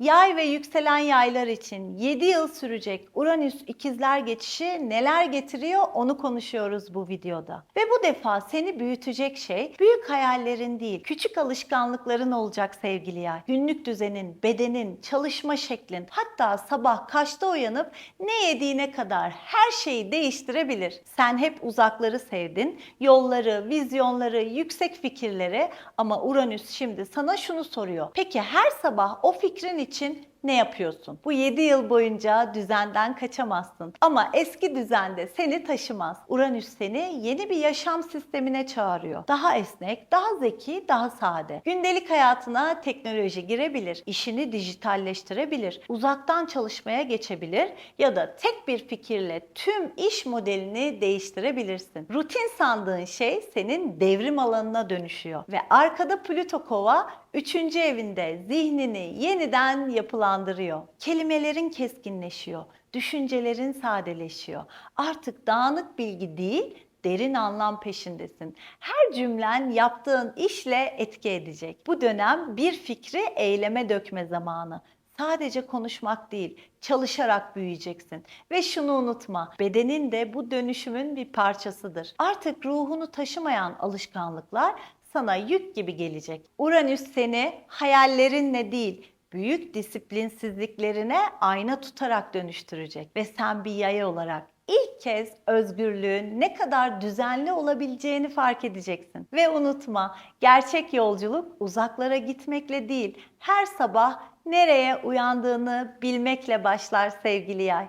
Yay ve yükselen yaylar için 7 yıl sürecek Uranüs ikizler geçişi neler getiriyor onu konuşuyoruz bu videoda. Ve bu defa seni büyütecek şey büyük hayallerin değil, küçük alışkanlıkların olacak sevgili yay. Günlük düzenin, bedenin, çalışma şeklin, hatta sabah kaçta uyanıp ne yediğine kadar her şeyi değiştirebilir. Sen hep uzakları sevdin, yolları, vizyonları, yüksek fikirleri ama Uranüs şimdi sana şunu soruyor. Peki her sabah o fikrin için ne yapıyorsun? Bu 7 yıl boyunca düzenden kaçamazsın. Ama eski düzende seni taşımaz. Uranüs seni yeni bir yaşam sistemine çağırıyor. Daha esnek, daha zeki, daha sade. Gündelik hayatına teknoloji girebilir, işini dijitalleştirebilir, uzaktan çalışmaya geçebilir ya da tek bir fikirle tüm iş modelini değiştirebilirsin. Rutin sandığın şey senin devrim alanına dönüşüyor ve arkada Plüto Kova Üçüncü evinde zihnini yeniden yapılandırıyor. Kelimelerin keskinleşiyor, düşüncelerin sadeleşiyor. Artık dağınık bilgi değil, derin anlam peşindesin. Her cümlen yaptığın işle etki edecek. Bu dönem bir fikri eyleme dökme zamanı. Sadece konuşmak değil, çalışarak büyüyeceksin. Ve şunu unutma, bedenin de bu dönüşümün bir parçasıdır. Artık ruhunu taşımayan alışkanlıklar sana yük gibi gelecek. Uranüs seni hayallerinle değil, büyük disiplinsizliklerine ayna tutarak dönüştürecek ve sen bir yay olarak ilk kez özgürlüğün ne kadar düzenli olabileceğini fark edeceksin. Ve unutma, gerçek yolculuk uzaklara gitmekle değil, her sabah nereye uyandığını bilmekle başlar sevgili yay.